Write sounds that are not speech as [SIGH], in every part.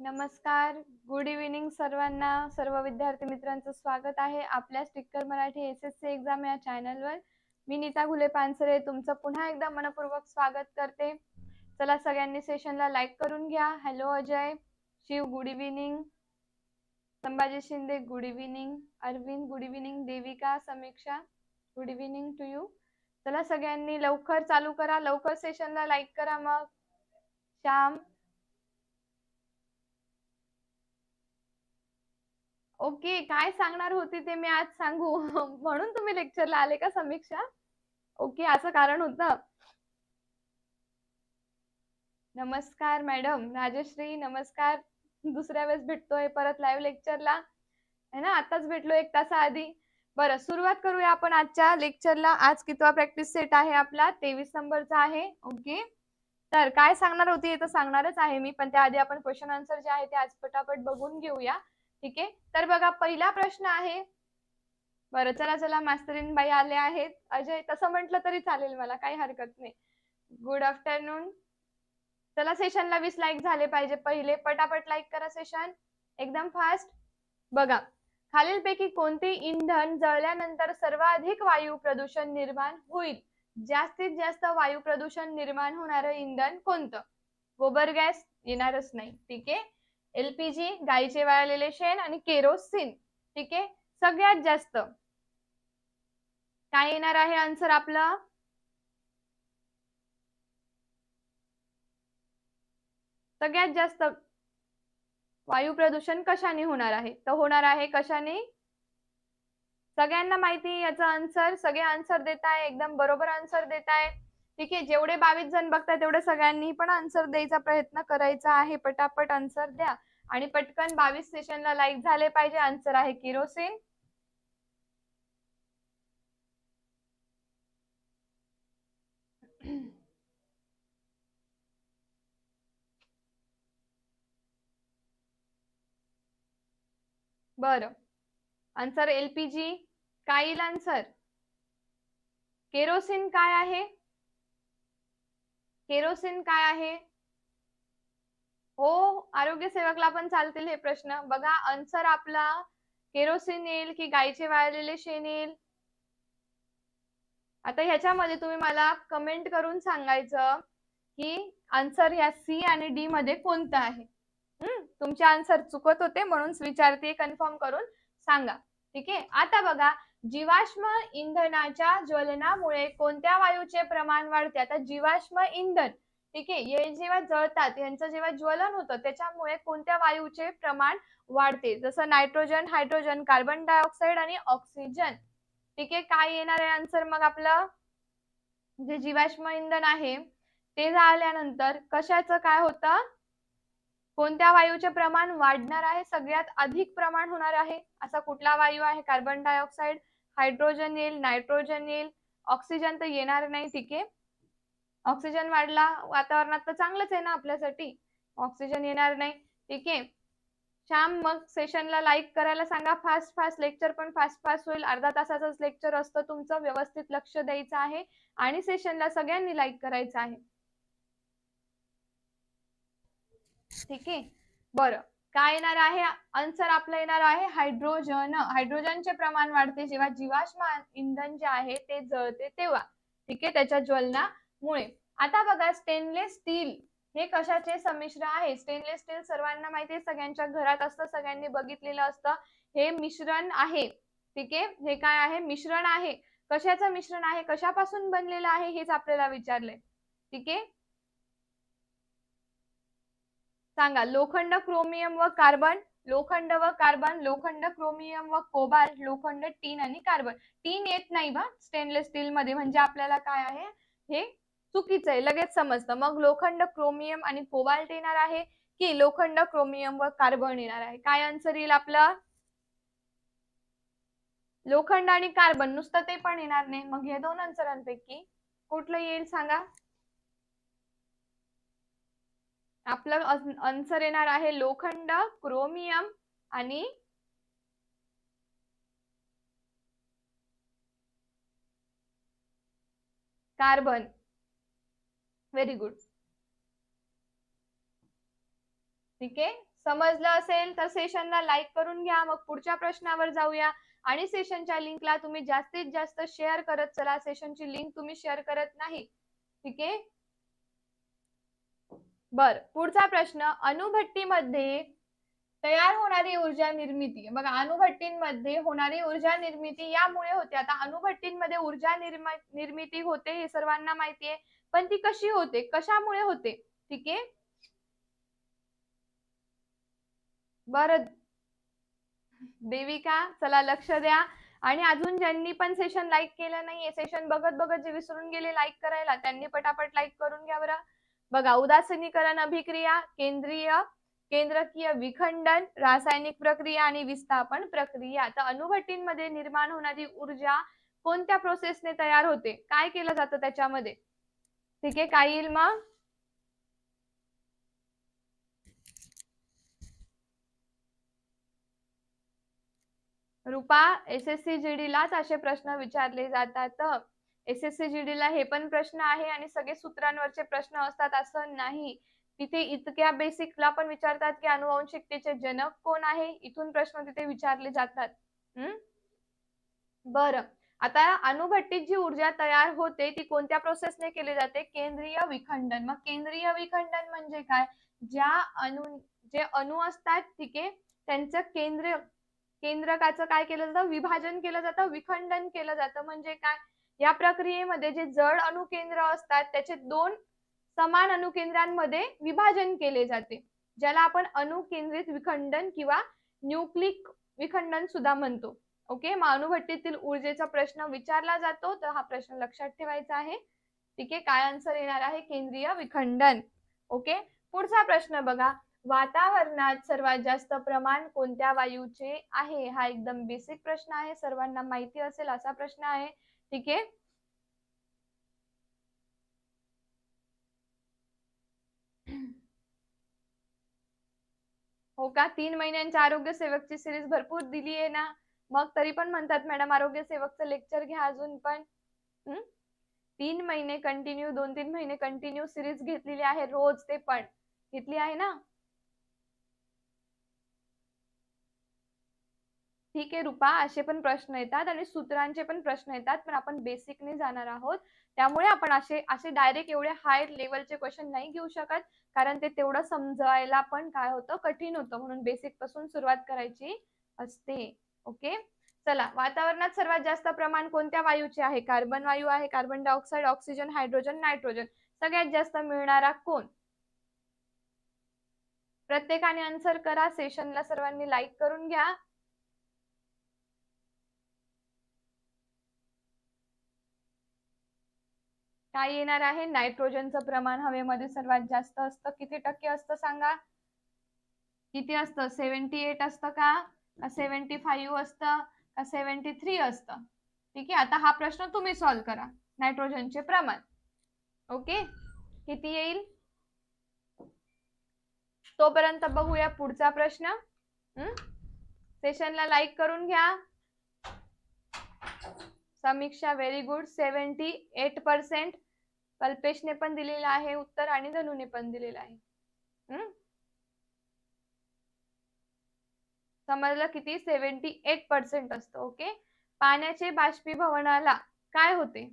नमस्कार. Good evening सर्वांना. सर्व विद्यार्थी मित्रांचं स्वागत आहे आपल्या sticker Marathi S S C exam या चॅनलवर मी नीता घुले पानसरे. तुमचं पुन्हा एकदा मनपूर्वक स्वागत करते. चला सगळ्यांनी सेशनला लाईक करून घ्या. Hello Ajay. Shiv good evening Sambhaji Shinde good evening Arvind good evening Devika Samiksha good evening to you चला सगळ्यांनी लवकर चालू करा. लवकर सेशनला लाईक करा मग. श्याम ओके काय सांगणार होती ते मी आज सांगू? [LAUGHS] म्हणून तुम्ही लेक्चरला आले का समीक्षा? ओके असं कारण होतं. नमस्कार मॅडम राजश्री नमस्कार. दुसऱ्या वेळेस भेटतोय परत लाईव्ह लेक्चरला है ना? आताच भेटलो एक तासाआधी बरं सुरुवात करूया आपण आजच्या लेक्चरला आज कितवा प्रॅक्टिस सेट आहे आपला? तेवीस नंबरचा आहे. ओके? तर काय सांगणार होती हे तर सांगणारच आहे मी पण त्याआधी आपण क्वेश्चन आन्सर जे आहे ते आज पटापट बघून घेऊया. ठीक आहे? तर बघा पहिला प्रश्न आहे. बरं चला चला मास्तरीन बाई आले आहेत. अजय तसं म्हटलं तरी चालेल मला काही हरकत नाही. गुड आफ्टरनून चला सेशनला वीस लाईक झाले पाहिजे पहिले. पटापट लाईक करा सेशन एकदम फास्ट बघा खालीलपैकी कोणते इंधन जळल्यानंतर सर्वाधिक वायू प्रदूषण निर्माण होईल? जास्तीत जास्त वायू प्रदूषण निर्माण होणारं इंधन कोणतं? गोबर गॅस येणारच नाही. ठीक आहे? एलपीजी गाईचे वाळलेले शेण आणि केरोसिन. ठीक आहे? सगळ्यात जास्त. काय येणार आहे आन्सर आपलं? सगळ्यात जास्त वायू प्रदूषण कशाने होणार आहे? तर होणार आहे कशाने? सगळ्यांना माहिती याचा आन्सर सगळे आन्सर देत आहे एकदम बरोबर आन्सर देत आहे. ठीक आहे? जेवढे बावीस जण बघताय तेवढे सगळ्यांनी पण आन्सर द्यायचा प्रयत्न करायचा आहे. पटापट आन्सर द्या. आणि पटकन बावीस सेशनला लाईक झाले पाहिजे. आन्सर आहे किरोसिन. बर. आन्सर एलपीजी काय येईल आन्सर केरोसिन काय आहे? केरोसिन काय आहे? हो आरोग्य सेवकला पण चालतील हे प्रश्न. बघा आन्सर आपला केरोसिन येईल की गायीचे वाळलेले शेण येईल? आता ह्याच्यामध्ये तुम्ही मला कमेंट करून सांगायचं की आन्सर ह्या सी आणि डी मध्ये कोणतं आहे? तुमचे आन्सर चुकत होते म्हणून विचारते कन्फर्म करून सांगा. ठीक आहे? आता बघा जीवाश्म इंधनाच्या ज्वलनामुळे कोणत्या वायूचे प्रमाण वाढते? आता जीवाश्म इंधन ठीक आहे. हे जेव्हा जळतात यांचं जेव्हा ज्वलन होतं त्याच्यामुळे कोणत्या वायूचे प्रमाण वाढते? जसं नायट्रोजन हायड्रोजन कार्बन डायऑक्साईड आणि ऑक्सिजन ठीक आहे काय येणार आहे आन्सर मग आपलं? जे जीवाश्म इंधन आहे ते झाल्यानंतर कशाचं काय होतं? कोणत्या वायूचे प्रमाण वाढणार आहे? सगळ्यात अधिक प्रमाण होणार आहे. असा कुठला वायू आहे? कार्बन डायऑक्साईड हायड्रोजन येईल नायट्रोजन येईल ऑक्सिजन तर येणार नाही. ठीक आहे. ऑक्सिजन वाढला वातावरणात तर चांगलंच आहे ना आपल्यासाठी. ऑक्सिजन येणार नाही. ठीक आहे. श्याम मग सेशनला लाईक करायला सांगा. फास्ट फास्ट लेक्चर पण फास्ट फास्ट होईल. अर्धा तासाचंच लेक्चर असतं तुमचं. व्यवस्थित लक्ष द्यायचं आहे आणि सेशनला सगळ्यांनी लाईक करायचं आहे. ठीक आहे? बरं. काय येणार आहे? आन्सर आपलं येणार आहे. हायड्रोजन हायड्रोजनचे प्रमाण वाढते जेव्हा जीवाश्म इंधन जे आहे ते जळते तेव्हा. ठीक आहे? त्याच्या ज्वलनामुळे. आता बघा स्टेनलेस स्टील हे कशाचे संमिश्र आहे? स्टेनलेस स्टील सर्वांना माहिती आहे सगळ्यांच्या घरात असतं सगळ्यांनी बघितलेलं असतं. हे मिश्रण आहे. ठीक आहे? हे काय आहे? मिश्रण आहे. कशाचं मिश्रण आहे? कशापासून बनलेलं आहे? हेच आपल्याला विचारलंय. ठीक आहे? सांगा लोखंड क्रोमियम व कार्बन? लोखंड व कार्बन लोखंड क्रोमियम व कोबाल्ट लोखंड टीन आणि कार्बन. टीन येत नाही बा स्टेनलेस स्टील मध्ये. म्हणजे आपल्याला काय आहे? हे चुकीचं आहे. लगेच समजतं. मग लोखंड क्रोमियम आणि कोबाल्ट येणार आहे की लोखंड क्रोमियम व कार्बन येणार आहे? काय आन्सर येईल आपलं? लोखंड आणि कार्बन नुसतं ते पण येणार नाही. मग हे दोन आन्सरांपैकी कुठलं येईल सांगा? आपलं आन्सर येणार आहे लोखंड क्रोमियम आणि कार्बन व्हेरी गुड ठीक आहे? समजलं असेल तर सेशनला लाईक करून घ्या. मग पुढच्या प्रश्नावर जाऊया. आणि सेशनच्या लिंकला तुम्ही जास्तीत जास्त शेअर करत चला. सेशनची लिंक तुम्ही शेअर करत नाही. ठीक आहे? बर. पुढचा प्रश्न. अणुभट्टीमध्ये तयार होणारी ऊर्जा निर्मिती. बघा अणुभट्टींमध्ये होणारी ऊर्जा निर्मिती यामुळे होते. आता अणुभट्टींमध्ये ऊर्जा निर्मिती होते हे सर्वांना माहिती आहे. पण ती कशी होते? कशामुळे होते? ठीक आहे. बर. देविका चला लक्ष द्या. आणि अजून ज्यांनी पण सेशन लाईक केलं नाहीये सेशन बघत बघत जे विसरून गेले लाईक करायला त्यांनी पटापट लाईक करून घ्या बरं. बघा उदासीनीकरण अभिक्रिया केंद्रीय केंद्रकीय विखंडन रासायनिक प्रक्रिया आणि विस्थापन प्रक्रिया. तर अणुभट्टींमध्ये निर्माण होणारी ऊर्जा कोणत्या प्रोसेसने तयार होते? काय केलं जातं त्याच्यामध्ये? ठीक आहे काय येईल मग? Rupa S S C G D लाच असे प्रश्न विचारले जातात. S S C G D ला हे पण प्रश्न आहे आणि सगळे सूत्रांवरचे प्रश्न असतात असं नाही. तिथे इतक्या बेसिकला पण विचारतात की अनुवंशिकतेचे जनक कोण आहे? इथून प्रश्न तिथे विचारले जातात. हम्म बर. आता अणुभट्टीत जी ऊर्जा तयार होते ती कोणत्या प्रोसेसने केली जाते? केंद्रीय विखंडन. मग केंद्रीय विखंडन म्हणजे काय? ज्या अणु जे अणु असतात तिके त्यांचं केंद्र केंद्रकाचं काय केलं जातं? विभाजन केलं जातं विखंडन केलं जातं. म्हणजे काय? या प्रक्रियेमध्ये जे जड अणुकेंद्र असतात त्याचे दोन समान अणुकेंद्रांमध्ये विभाजन केले जाते. ज्याला आपण अणुकेंद्रित विखंडन किंवा न्यूक्लिक विखंडन सुद्धा म्हणतो. ओके मानुभट्टीतील ऊर्जेचा प्रश्न विचारला जातो तर हा प्रश्न लक्षात ठेवायचा आहे. ठीक आहे काय आन्सर येणार आहे? केंद्रीय विखंडन. ओके पुढचा प्रश्न बघा. वातावरणात सर्वात जास्त प्रमाण कोणत्या वायूचे आहे? हा एकदम बेसिक प्रश्न आहे. सर्वांना माहिती असेल असा प्रश्न आहे. ठीक आहे. हो का? तीन महिन्यांच्या आरोग्य सेवकची सिरीज भरपूर दिली आहे ना. मग तरी पण म्हणतात मॅडम आरोग्य सेवकचं लेक्चर घ्या अजून पण. तीन महिने कंटिन्यू दोन तीन महिने कंटिन्यू सिरीज घेतलेली आहे रोज ते पण. घेतली आहे ना? ठीक आहे रुपा असे पण प्रश्न येतात आणि सूत्रांचे पण प्रश्न येतात पण आपण बेसिकने जाणार आहोत. त्यामुळे आपण असे असे डायरेक्ट एवढे हाय लेवलचे क्वेश्चन नाही घेऊ शकत कारण ते तेवढं समजायला पण काय होतं कठीण होतं म्हणून बेसिकपासून सुरुवात करायची असते. ओके? चला वातावरणात सर्वात जास्त प्रमाण कोणत्या वायूचे आहे? कार्बन वायू आहे carbon dioxide oxygen hydrogen nitrogen. सगळ्यात जास्त मिळणारा कोण? प्रत्येकाने आन्सर करा सेशनला सर्वांनी लाईक करून घ्या. काय येणार आहे? नायट्रोजनचं प्रमाण हवेमध्ये सर्वात जास्त असतं. किती टक्के असतं सांगा? किती असतं? सेव्हन्टी एट असतं का? सेव्हन्टी फाईव्ह असतं का सेव्हन्टी थ्री असतं? ठीक आहे? आता हा प्रश्न तुम्ही सॉल्व्ह करा. नायट्रोजनचे प्रमाण. ओके? किती येईल? तोपर्यंत बघूया पुढचा प्रश्न. सेशनला लाईक करून घ्या. Samiksha very good seventy eight percent. कल्पेशने पण दिलेलं आहे उत्तर आणि धनुने पण दिलेलं आहे. समजलं किती? सेव्हन्टी एट पर्सेंट असतं ओके? पाण्याचे बाष्पीभवनाला काय होते?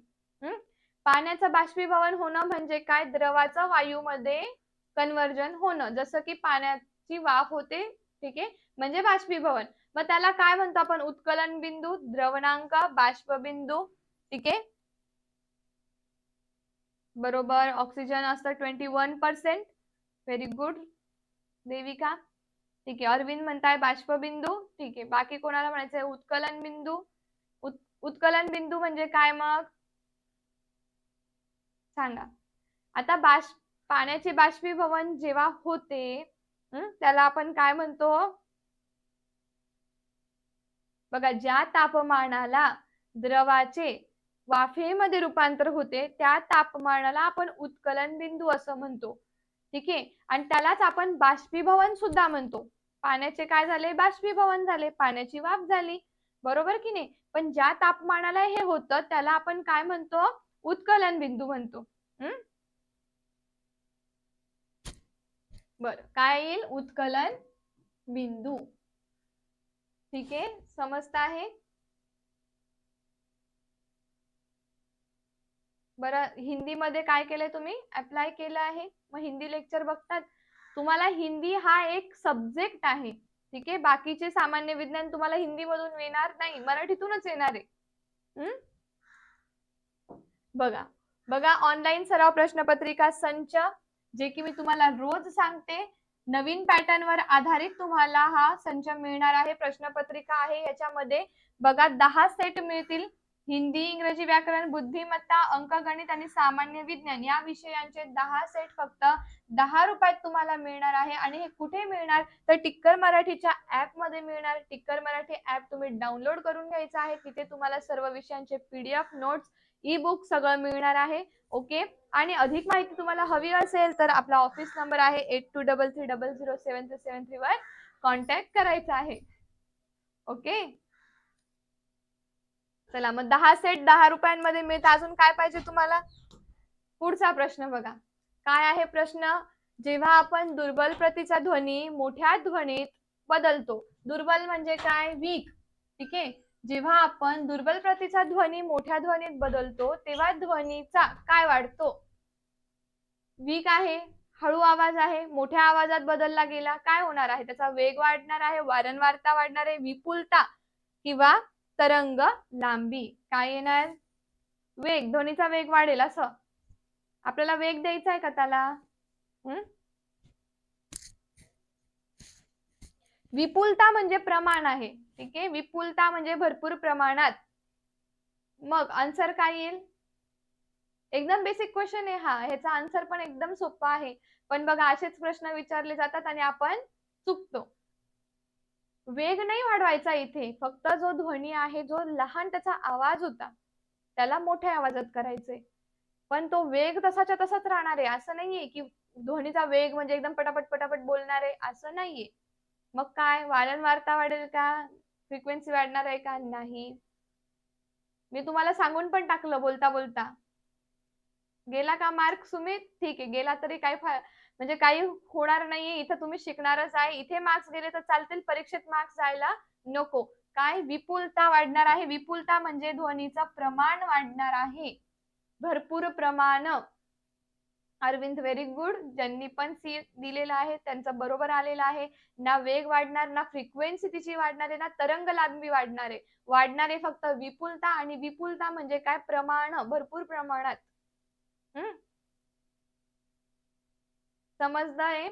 पाण्याचं बाष्पीभवन होणं म्हणजे काय? द्रवाचं वायूमध्ये कन्वर्जन होणं. जसं की पाण्याची वाफ होते ठीक आहे? म्हणजे बाष्पीभवन. मग त्याला काय म्हणतो आपण? उत्कलन बिंदू द्रवणांक बाष्पबिंदू ठीक आहे? बरोबर. ऑक्सिजन असतं twenty one percent. Very good. Devika? ठीक आहे. अरविंद म्हणताय बाष्पबिंदू. ठीक आहे. बाकी कोणाला म्हणायचंय? उत्कलन बिंदू. उत्कलन बिंदू म्हणजे काय मग? सांगा. आता बाष्प पाण्याचे बाष्पीभवन जेव्हा होते त्याला आपण काय म्हणतो? बघा ज्या तापमानाला द्रवाचे वाफेमध्ये रूपांतर होते त्या तापमानाला आपण उत्कलन बिंदू असं म्हणतो. ठीक आहे. आणि त्यालाच आपण बाष्पीभवन सुद्धा म्हणतो. पाण्याचे काय झाले? बाष्पीभवन झाले. पाण्याची वाफ झाली. बरोबर की नाही? पण ज्या तापमानाला हे होतं त्याला आपण काय म्हणतो? उत्कलन बिंदू म्हणतो. हम्म बर. काय येईल? उत्कलन बिंदू. ठीक आहे? समजत आहे? बरं हिंदीमध्ये काय केलंय तुम्ही? अप्लाय केलं आहे. मग हिंदी लेक्चर बघतात. तुम्हाला हिंदी हा एक सब्जेक्ट आहे. ठीक आहे? बाकीचे सामान्य विज्ञान तुम्हाला हिंदी मधून येणार नाही मराठीतूनच येणार आहे. बघा बघा ऑनलाईन सराव प्रश्नपत्रिका संच जे की मी तुम्हाला रोज सांगते. नवीन पॅटर्न वर आधारित तुम्हाला हा संच मिळणार आहे प्रश्नपत्रिका आहे याच्यामध्ये. बघा दहा सेट मिळतील. हिंदी इंग्रजी व्याकरण बुद्धिमत्ता अंकगणित आणि सामान्य विज्ञान या विषयांचे दहा सेट फक्त दहा रुपयात तुम्हाला मिळणार आहे. आणि हे कुठे मिळणार? तर टिक्कर मराठीच्या ऍपमध्ये मिळणार. टिक्कर मराठी ऍप तुम्ही डाउनलोड करून घ्यायचं आहे. तिथे तुम्हाला सर्व विषयांचे पीडीएफ नोट्स ई बुक सगळं मिळणार आहे. ओके आणि अधिक माहिती तुम्हाला हवी असेल तर आपला ऑफिस नंबर आहे eight two double three double zero seven three seven three वर कॉन्टॅक्ट करायचा आहे. ओके चला मग दहा सेट दहा रुपयांमध्ये मिळतं. अजून काय पाहिजे तुम्हाला? पुढचा प्रश्न बघा. काय आहे प्रश्न? जेव्हा आपण दुर्बल प्रतीचा ध्वनी मोठ्या ध्वनीत बदलतो दुर्बल म्हणजे काय? वीक ठीक आहे? जेव्हा आपण दुर्बल प्रतीचा ध्वनी मोठ्या ध्वनीत बदलतो तेव्हा ध्वनीचा काय वाढतो? वीक आहे हळू आवाज आहे मोठ्या आवाजात बदलला गेला काय होणार आहे? त्याचा वेग वाढणार आहे वारंवारता वाढणार आहे विपुलता किंवा तरंग लांबी. काय येणार? वेग. ध्वनीचा वेग वाढेल असं. आपल्याला वेग द्यायचा आहे का त्याला? हम्म विपुलता म्हणजे प्रमाण आहे. ठीक आहे? विपुलता म्हणजे भरपूर प्रमाणात. मग आन्सर काय येईल? एकदम बेसिक क्वेश्चन आहे हा. ह्याचा आन्सर पण एकदम सोपा आहे. पण बघा असेच प्रश्न विचारले जातात आणि आपण चुकतो. वेग नाही वाढवायचा इथे. फक्त जो ध्वनी आहे जो लहान त्याचा आवाज होता त्याला मोठ्या आवाजात करायचंय. पण तो वेग तसाच्या तसाच राहणार आहे. असं नाहीये की ध्वनीचा वेग म्हणजे एकदम पटापट पटापट बोलणार आहे असं नाहीये. मग काय? वारंवारता वाढेल का? फ्रिक्वेन्सी वाढणार आहे का? नाही. मी तुम्हाला सांगून पण टाकलं बोलता बोलता. गेला का मार्क सुमित? ठीक आहे. गेला तरी काय फा म्हणजे काही होणार नाहीये इथं तुम्ही शिकणारच आहे. इथे मार्क्स गेले तर चालतील परीक्षेत मार्क्स जायला नको. काय विपुलता वाढणार आहे? विपुलता म्हणजे ध्वनीचं प्रमाण वाढणार आहे. भरपूर प्रमाण. अरविंद व्हेरी गुड ज्यांनी पण सी दिलेला आहे त्यांचं बरोबर आलेलं आहे. ना वेग वाढणार ना फ्रिक्वेन्सी तिची वाढणार आहे ना तरंग लांबी वाढणार आहे. वाढणार आहे फक्त विपुलता आणि विपुलता म्हणजे काय? प्रमाण. भरपूर प्रमाणात. हम्म समजतंय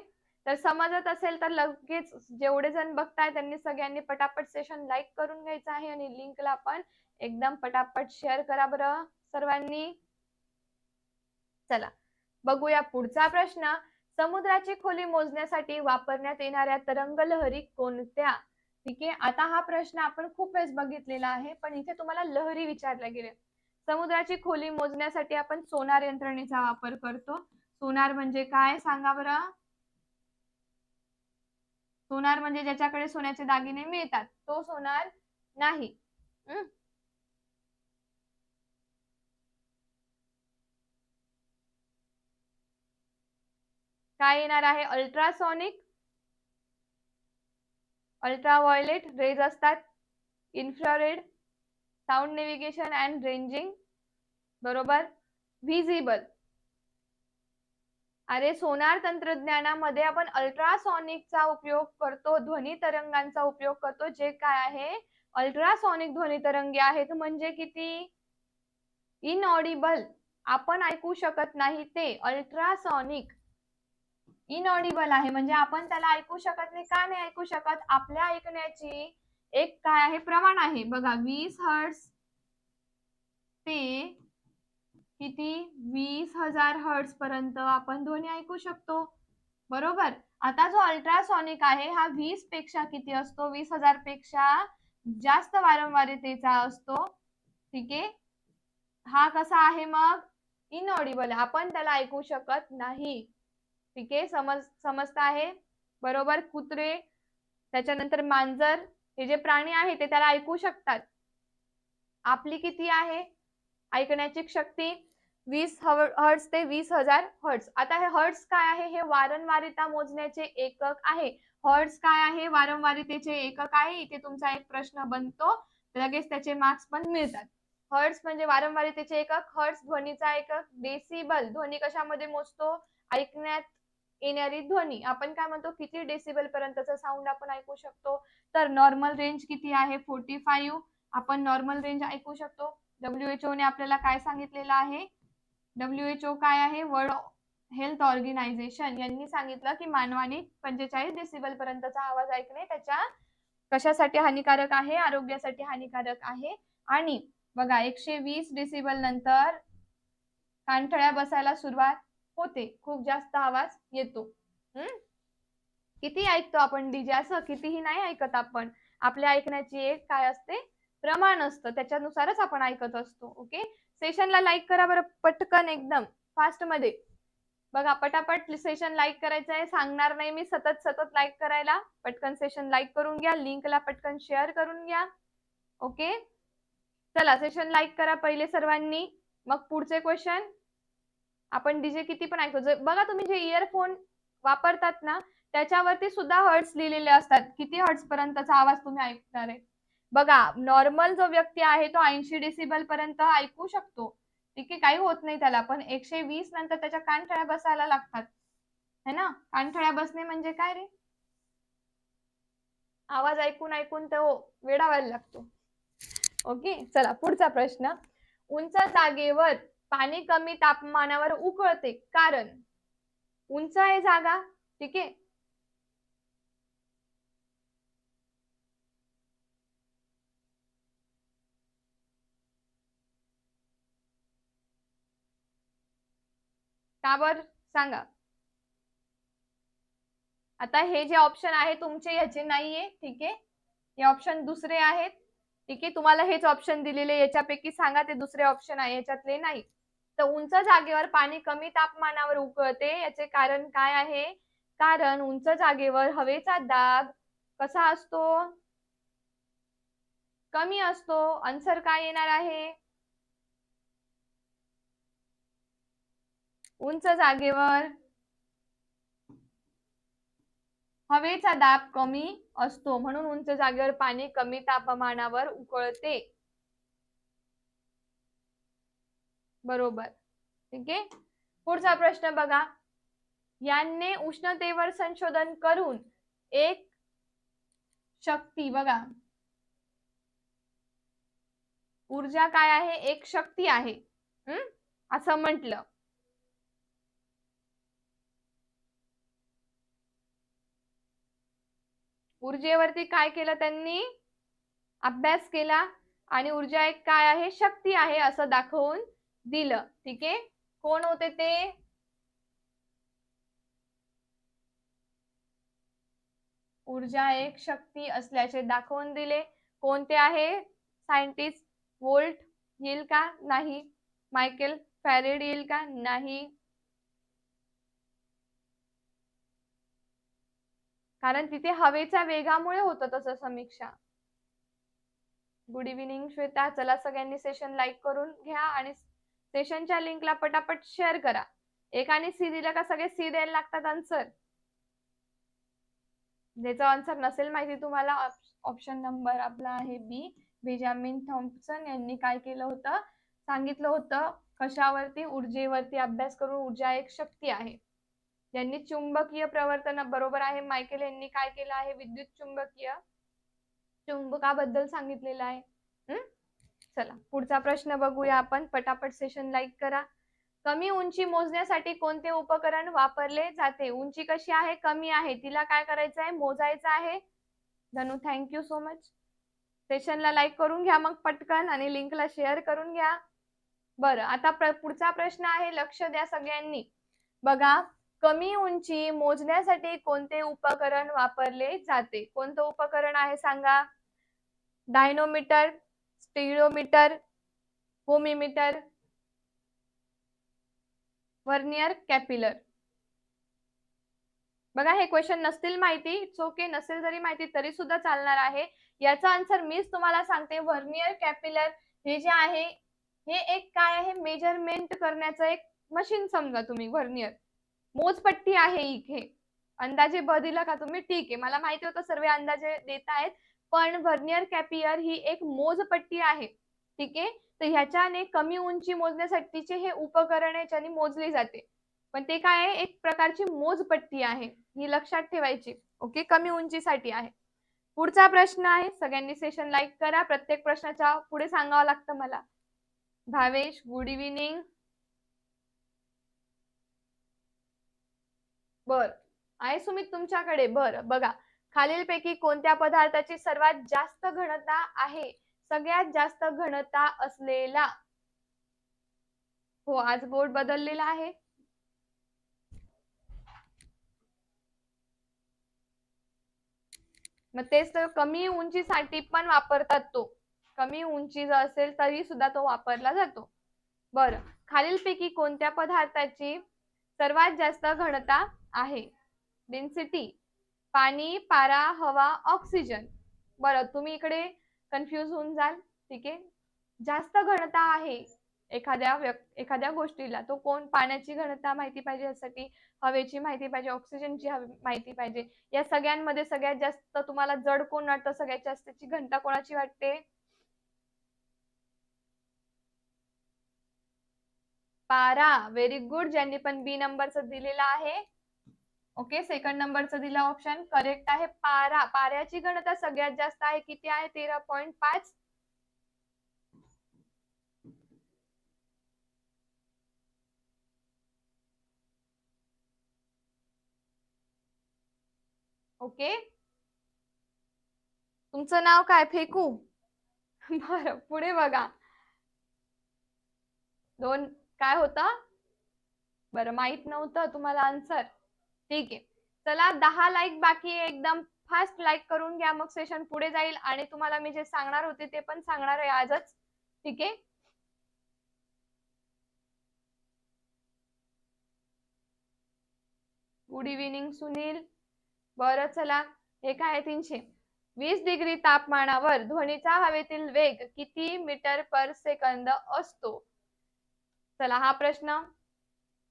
तर समजत असेल तर लगेच जेवढे जण बघताय त्यांनी सगळ्यांनी पटापट सेशन लाईक करून घ्यायचं आहे आणि लिंकला आपण एकदम पटापट शेअर करा बरं सर्वांनी. चला बघूया पुढचा प्रश्न. समुद्राची खोली मोजण्यासाठी वापरण्यात येणाऱ्या तरंग लहरी कोणत्या? ठीक आहे आता हा प्रश्न आपण खूप वेळेस बघितलेला आहे पण इथे तुम्हाला लहरी विचारल्या गेले समुद्राची खोली मोजण्यासाठी आपण सोनार यंत्रणेचा वापर करतो. सोनार म्हणजे काय सांगा बरं? सोनार म्हणजे ज्याच्याकडे सोन्याचे दागिने मिळतात तो सोनार नाही. काय येणार आहे? अल्ट्रासॉनिक? अल्ट्राव्हायलेट रेज असतात. Infrared sound navigation and ranging. बरोबर? व्हिजिबल. अरे सोनार तंत्रज्ञानामध्ये आपण अल्ट्रासॉनिकचा उपयोग करतो ध्वनी तरंगांचा उपयोग करतो जे काय आहे? अल्ट्रासॉनिक ध्वनी तरंगे आहेत म्हणजे किती? इनऑडिबल आपण ऐकू शकत नाही ते. अल्ट्रासॉनिक. इनऑडिबल आहे म्हणजे आपण त्याला ऐकू शकत नाही का नाही ऐकू शकत? आपल्या ऐकण्याची एक काय आहे? प्रमाण आहे. बघा वीस हर्ट्स ते किती? वीस हजार हर्ट्स पर्यंत आपण ध्वनी ऐकू शकतो. बरोबर? आता जो अल्ट्रासॉनिक आहे हा वीसपेक्षा किती असतो? वीस हजारपेक्षा जास्त वारंवारतेचा असतो. ठीक आहे? हा कसा आहे मग? इनऑडिबल आपण त्याला ऐकू शकत नाही. ठीक आहे? समज समजत आहे? बरोबर? कुत्रे त्याच्यानंतर मांजर हे जे प्राणी आहे ते त्याला ऐकू शकतात. आपली किती आहे? ऐकण्याची शक्ती वीस हर्ट्स ते वीस हजार हर्ट्स आता हे हर्ट्स काय आहे? हे वारंवारिता मोजण्याचे एकक आहे. हर्ट्स काय आहे? वारंवारितेचे एकक आहे. इथे तुमचा एक प्रश्न बनतो. लगेच त्याचे मार्क्स पण मिळतात. हर्ट्स म्हणजे वारंवारितेचे एकक. हर्ट्स ध्वनीचा एकक. डेसिबल ध्वनी कशामध्ये मोजतो? ऐकण्यात येणारी ध्वनी. आपण काय म्हणतो? किती डेसिबल पर्यंतचा साऊंड आपण ऐकू शकतो? तर नॉर्मल रेंज किती आहे? फोर्टी फाईव्ह आपण नॉर्मल रेंज ऐकू शकतो. डब्ल्यूएचओ ने आपल्याला काय सांगितलेलं आहे? डब्ल्यूएचओ काय आहे? वर्ल्ड हेल्थ ऑर्गनायझेशन यांनी सांगितलं की मानवाने पंचेचाळीस डेसिबल पर्यंतचा आवाज ऐकणे त्याच्या कशासाठी हानिकारक आहे? आरोग्यासाठी हानिकारक आहे? आणि बघा एकशे वीस डेसिबल नंतर कानठळ्या बसायला सुरुवात होते. खूप जास्त आवाज येतो. हम्म किती ऐकतो आपण डीजे? असं कितीही नाही ऐकत आपण. आपल्या ऐकण्याची एक काय असते? प्रमाण असतं त्याच्यानुसारच आपण ऐकत असतो ओके? सेशनला लाईक करा बरं पटकन एकदम फास्टमध्ये बघा पटापट सेशन लाईक करायचं आहे सांगणार नाही मी सतत सतत लाईक करायला. पटकन सेशन लाईक करून घ्या लिंकला पटकन शेअर करून घ्या ओके? चला सेशन लाईक करा पहिले सर्वांनी. मग पुढचे क्वेश्चन आपण डीजे किती पण ऐकतो बघा तुम्ही जे इयरफोन वापरतात ना त्याच्यावरती सुद्धा हर्ट्स लिहिलेले असतात. किती हर्ट्स पर्यंतचा आवाज तुम्ही ऐकणार आहे? बघा नॉर्मल जो व्यक्ती आहे तो ऐंशी डेसिबल पर्यंत ऐकू शकतो. ठीक आहे काही होत नाही त्याला पण एकशे वीस नंतर त्याच्या कानठळ्या बसायला लागतात. है ना? कानठळ्या बसणे म्हणजे काय रे? आवाज ऐकून ऐकून तो वेडावायला लागतो. ओके? चला पुढचा प्रश्न. उंच जागेवर पाणी कमी तापमानावर उकळते. कारण उंच आहे जागा. ठीक आहे? का बर सांगा. आता हे जे ऑप्शन आहे तुमचे याचे नाहीये ठीक? आहे हे ऑप्शन दुसरे आहेत. ठीक? आहे तुम्हाला हेच ऑप्शन दिलेले याच्यापैकी सांगा ते दुसरे ऑप्शन आहे याच्यातले नाही. तर उंच जागेवर पाणी कमी तापमानावर उकळते याचे कारण काय आहे? कारण उंच जागेवर हवेचा दाब कसा असतो? कमी असतो. आन्सर काय येणार आहे? उंच जागेवर. हवेचा दाब कमी असतो म्हणून उंच जागेवर पाणी कमी तापमानावर उकळते. बरोबर. ठीक आहे? पुढचा प्रश्न बघा. यांनी उष्णतेवर संशोधन करून एक शक्ती बघा. ऊर्जा काय आहे? एक शक्ती आहे. हम्म असं म्हटलं. ऊर्जेवरती काय केलं त्यांनी? अभ्यास केला आणि ऊर्जा एक काय आहे? शक्ती आहे असं दाखवून दिलं. ठीक आहे? कोण होते ते? ऊर्जा एक शक्ती असल्याचे दाखवून दिले. कोणते आहे? सायंटिस्ट वोल्ट येईल का? नाही. मायकेल फॅरेड येईल का? नाही. कारण तिथे हवेच्या वेगामुळे होतं तसं समीक्षा. Good evening Shweta. चला सगळ्यांनी सेशन लाईक करून घ्या आणि सेशनच्या लिंकला पटापट शेअर करा. एकाने सी दिलं का सगळे सी द्यायला लागतात आन्सर ज्याचा आन्सर नसेल माहिती तुम्हाला ऑप्शन नंबर आपला आहे बी बेजामिन थॉम्पसन यांनी काय केलं होतं? सांगितलं होतं कशावरती ऊर्जेवरती अभ्यास करून ऊर्जा एक शक्ती आहे. यांनी चुंबकीय प्रवर्तन बरोबर आहे मायकेल यांनी काय केलं आहे? विद्युत चुंबकीय चुंबकाबद्दल सांगितलेलं आहे. हम्म चला पुढचा प्रश्न बघूया आपण. पटापट सेशन लाईक करा. कमी उंची मोजण्यासाठी कोणते उपकरण वापरले जाते? उंची कशी आहे? कमी आहे. तिला काय करायचं आहे? मोजायचं आहे. Dhanu thank you so much सेशनला like करून घ्या मग पटकन आणि लिंकला शेअर करून घ्या. बरं आता पुढचा प्रश्न आहे. लक्ष द्या सगळ्यांनी. बघा कमी उंची मोजण्यासाठी कोणते उपकरण वापरले जाते? कोणतं उपकरण आहे सांगा? डायनोमीटर स्टिडोमीटर होमिमीटर व्हर्नियर कॅपिलर. बघा हे क्वेश्चन नसतील माहिती इट्स ओके नसेल जरी माहिती तरी सुद्धा चालणार आहे. याचा आन्सर मीच तुम्हाला सांगते. व्हर्नियर कॅपिलर हे जे आहे हे एक काय आहे? मेजरमेंट करण्याचं एक मशीन समजा तुम्ही व्हर्नियर मोजपट्टी आहे इथे. अंदाजे ब दिला का तुम्ही? ठीक आहे. मला माहिती होतं सर्व अंदाजे देत आहेत. पण व्हर्नियर कॅपियर ही एक मोजपट्टी आहे. ठीक आहे? तर ह्याच्याने कमी उंची मोजण्यासाठीचे हे उपकरण याच्याने मोजली जाते. पण ते काय आहे? एक प्रकारची मोजपट्टी आहे. ही लक्षात ठेवायची. ओके? कमी उंचीसाठी आहे. पुढचा प्रश्न आहे. सगळ्यांनी सेशन लाईक करा. प्रत्येक प्रश्नाच्या पुढे सांगावं लागतं मला. भावेश गुड इव्हिनिंग बर. आहे सुमित तुमच्याकडे. बर बघा. खालीलपैकी कोणत्या पदार्थाची सर्वात जास्त घनता आहे? सगळ्यात जास्त घनता असलेला. हो आज बोर्ड बदललेला आहे. मग तेच तर कमी उंचीसाठी पण वापरतात तो. कमी उंची जर असेल तरी सुद्धा तो वापरला जातो. बरं. खालीलपैकी कोणत्या पदार्थाची सर्वात जास्त घनता आहे. डेन्सिटी पाणी पारा हवा ऑक्सिजन बरं तुम्ही इकडे कन्फ्युज होऊन जाल. ठीक आहे? जास्त घनता आहे एखाद्या व्यक् एखाद्या गोष्टीला तो कोण? पाण्याची घनता माहिती पाहिजे यासाठी हवेची माहिती पाहिजे ऑक्सिजनची माहिती पाहिजे. या सगळ्यांमध्ये सगळ्यात जास्त तुम्हाला जड कोण वाटतं? सगळ्यात जास्तची घनता कोणाची वाटते? पारा व्हेरी गुड ज्यांनी पण बी नंबरच दिलेला आहे. ओके सेकंड नंबरचं दिला ऑप्शन करेक्ट आहे. पारा पाऱ्याची घनता सगळ्यात जास्त आहे. किती आहे? तेरा पॉइंट पाच. ओके तुमचं नाव काय? फेकू? [LAUGHS] बर पुढे बघा. दोन काय होतं? बरं माहीत नव्हतं तुम्हाला आन्सर ठीक आहे. चला दहा लाईक बाकी एकदम फास्ट लाईक करून घ्या. मग सेशन पुढे जाईल. आणि तुम्हाला मी जे सांगणार होते ते पण सांगणार आहे आजच. ठीक आहे? Good evening Sunil. बरं चला. हे काय आहे? तीनशे. वीस डिग्री तापमानावर ध्वनीचा हवेतील वेग किती मीटर पर सेकंद असतो? चला हा प्रश्न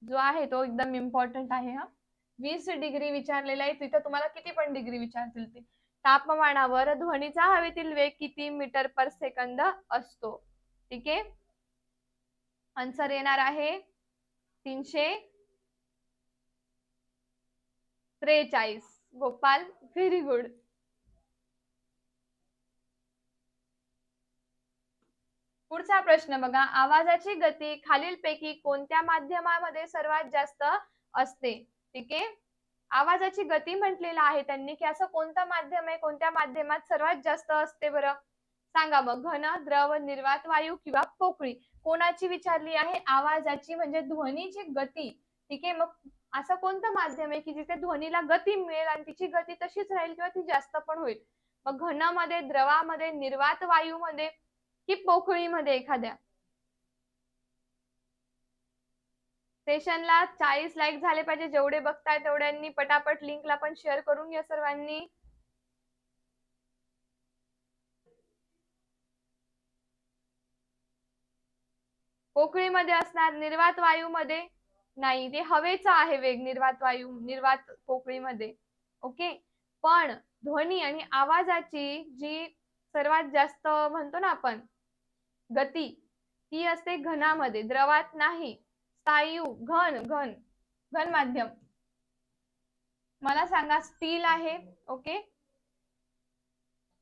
जो आहे तो एकदम इम्पॉर्टंट आहे हा. वीस डिग्री विचारलेला आहे तिथं तुम्हाला किती पण डिग्री विचारतील ते. तापमानावर ध्वनीचा हवेतील वेग किती मीटर पर सेकंद असतो? ठीक आहे? आन्सर येणार आहे तीनशे त्रेचाळीस. गोपाल व्हेरी गुड पुढचा प्रश्न बघा. आवाजाची गती खालीलपैकी कोणत्या माध्यमामध्ये सर्वात जास्त असते? ठीक आहे? आवाजाची गती म्हटलेलं आहे त्यांनी की असं कोणतं माध्यम आहे? कोणत्या माध्यमात सर्वात जास्त असते बरं? सांगा मग. घन द्रव निर्वात वायू किंवा पोकळी. कोणाची विचारली आहे? आवाजाची म्हणजे ध्वनीची गती. ठीक आहे? मग असं कोणतं माध्यम आहे की जिथे ध्वनीला गती मिळेल आणि तिची गती तशीच राहील किंवा ती जास्त पण होईल? मग घनामध्ये द्रवामध्ये निर्वात वायूमध्ये की पोकळीमध्ये एखाद्या. सेशनला चाळीस लाईक झाले पाहिजे जेवढे बघताय तेवढ्यांनी पटापट लिंकला पण शेअर करून घ्या सर्वांनी. पोकळीमध्ये असणार निर्वात वायूमध्ये नाही ते हवेचा आहे वेग निर्वात वायू निर्वात पोकळीमध्ये ओके पण ध्वनी आणि आवाजाची जी सर्वात जास्त म्हणतो ना आपण गती. ती असते घनामध्ये. द्रवात नाही. स्थायू घन घन घन माध्यम. मला सांगा स्टील आहे. ओके.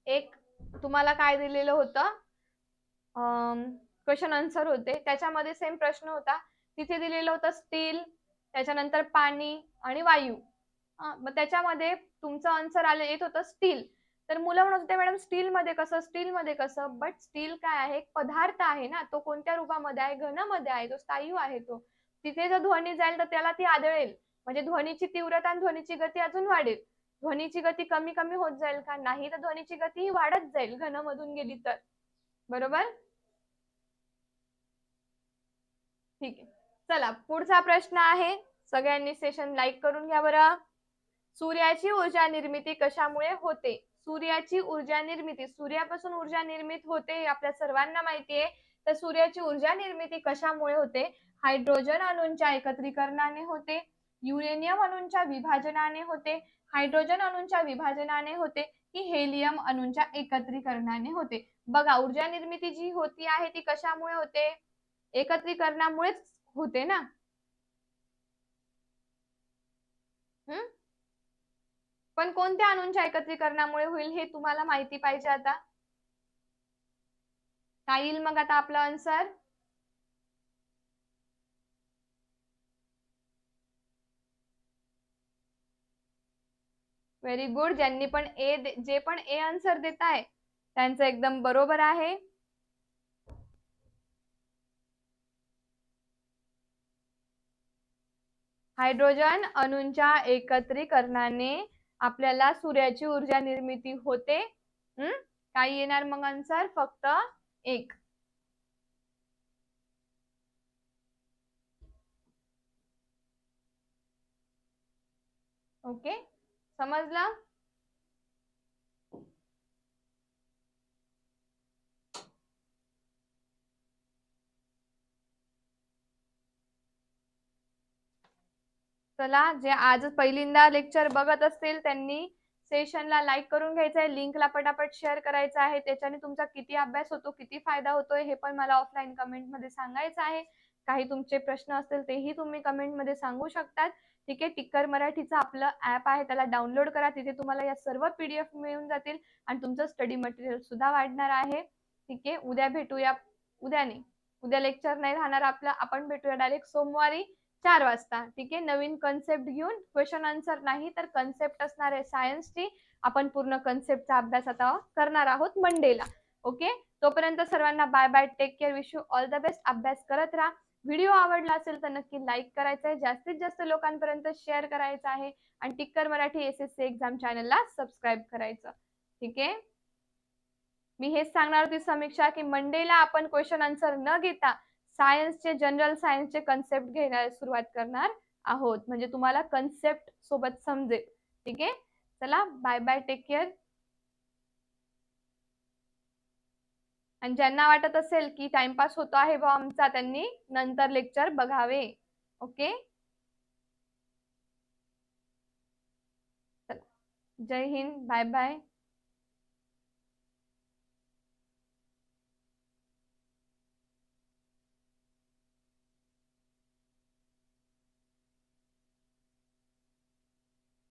एक तुम्हाला काय दिलेलं होतं? क्वेश्चन आन्सर होते. त्याच्यामध्ये सेम प्रश्न होता. तिथे दिलेलं होतं स्टील त्याच्यानंतर पाणी आणि वायू. मग त्याच्यामध्ये तुमचं आन्सर आलं येत होतं स्टील. तर मुलं म्हणत होते मॅडम स्टील मध्ये कसं स्टील मध्ये कसं? बट स्टील काय आहे? एक पदार्थ आहे ना तो कोणत्या रूपामध्ये आहे? घनामध्ये आहे तो स्थायू आहे तो. तिथे जर ध्वनी जाईल तर त्याला ती आदळेल. म्हणजे ध्वनीची तीव्रता आणि ध्वनीची गती अजून वाढेल. ध्वनीची गती कमी कमी होत जाईल का? नाही तर ध्वनीची गती ही वाढत जाईल घनमधून गेली तर. बरोबर? ठीक आहे. चला पुढचा प्रश्न आहे. सगळ्यांनी सेशन लाईक करून घ्या बरं. सूर्याची ऊर्जा निर्मिती कशामुळे होते? सूर्याची ऊर्जा निर्मिती सूर्यापासून ऊर्जा निर्मित होते आपल्या सर्वांना माहिती आहे. तर सूर्याची ऊर्जा निर्मिती कशामुळे होते? हायड्रोजन अणूंच्या एकत्रीकरणाने होते. युरेनियम अणूंच्या विभाजनाने होते. हायड्रोजन अणूंच्या विभाजनाने होते. की हेलियम अणूंच्या एकत्रीकरणाने होते. बघा ऊर्जा निर्मिती जी होती आहे ती कशामुळे होते? एकत्रीकरणामुळेच होते ना? हम्म? पण कोणत्या अणूंच्या एकत्रीकरणामुळे होईल हे तुम्हाला माहिती पाहिजे आता? काय येईल मग आता आपलं आन्सर व्हेरी गुड ज्यांनी पण ए जे पण ए आन्सर देत आहे त्यांचं एकदम बरोबर आहे. हायड्रोजन अणूंच्या एकत्रीकरणाने आपल्याला सूर्याची ऊर्जा निर्मिती होते. हम्म काय येणार मग आन्सर फक्त एक. ओके समजलं? चला जे आज पहिल्यांदा लेक्चर बघत असतील त्यांनी सेशनला लाईक करून घ्यायचं आहे लिंकला पटापट शेअर करायचं आहे त्याच्याने तुमचा किती अभ्यास होतो किती फायदा होतोय हे पण मला ऑफलाईन कमेंटमध्ये सांगायचं आहे. काही तुमचे प्रश्न असतील तेही तुम्ही कमेंटमध्ये सांगू शकतात. ठीक आहे टिक्कर मराठीचं आपलं ऍप आहे त्याला डाउनलोड करा तिथे तुम्हाला या सर्व पीडीएफ मिळून जातील आणि तुमचं स्टडी मटेरियल सुद्धा वाढणार आहे. ठीक आहे उद्या भेटूया उद्याने उद्या लेक्चर नाही राहणार आपलं आपण भेटूया डायरेक्ट सोमवारी. चार वाजता. ठीक आहे? नवीन कन्सेप्ट घेऊन क्वेश्चन आन्सर नाही तर कन्सेप्ट असणार आहे सायन्सची आपण पूर्ण कन्सेप्टचा अभ्यास आता करणार आहोत मंडेला. ओके? तोपर्यंत सर्वांना bye bye take care wish you all the best अभ्यास करत राहा. व्हिडिओ आवडला असेल तर नक्की लाईक करायचा आहे. जास्तीत जास्त लोकांपर्यंत शेअर करायचं आहे. आणि Tikkar Marathi S S C exam चॅनलला सबस्क्राईब करायचं. ठीक आहे? मी हेच सांगणार होती समीक्षा की मंडेला आपण क्वेश्चन आन्सर न घेता सायन्सचे जनरल सायन्सचे कन्सेप्ट घ्यायला सुरुवात करणार आहोत. म्हणजे तुम्हाला कन्सेप्ट सोबत समजेल. ठीक आहे? चला बाय बाय टेक केअर आणि ज्यांना वाटत असेल की टाइमपास होतो आहे बा आमचा त्यांनी नंतर लेक्चर बघावे. Okay Jai Hind bye bye